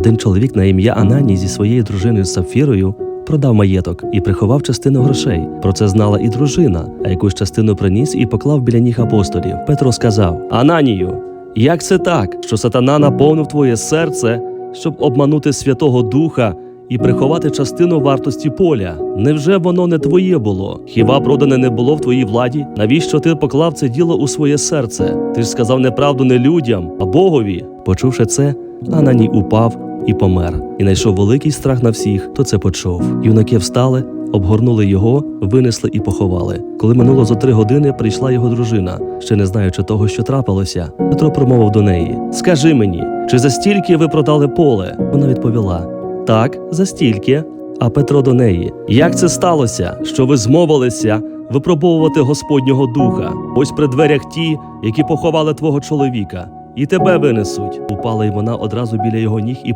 один чоловік на ім'я Ананій зі своєю дружиною Сафірою продав маєток і приховав частину грошей. Про це знала і дружина, а якусь частину приніс і поклав біля ніг апостолів. Петро сказав: Ананію, як це так, що сатана наповнив твоє серце, щоб обманути Святого Духа і приховати частину вартості поля? Невже воно не твоє було? Хіба продане не було в твоїй владі? Навіщо ти поклав це діло у своє серце? Ти ж сказав неправду не людям, а Богові. Почувши це, Ананій упав і помер, і знайшов великий страх на всіх, хто це почув. Юнаки встали, обгорнули його, винесли і поховали. Коли минуло за три години, прийшла його дружина, ще не знаючи того, що трапилося. Петро промовив до неї: Скажи мені, чи за стільки ви продали поле? Вона відповіла: Так, за стільки. А Петро до неї: Як це сталося, що ви змовилися випробовувати Господнього духа? Ось при дверях ті, які поховали твого чоловіка, і тебе винесуть. Упала й вона одразу біля його ніг і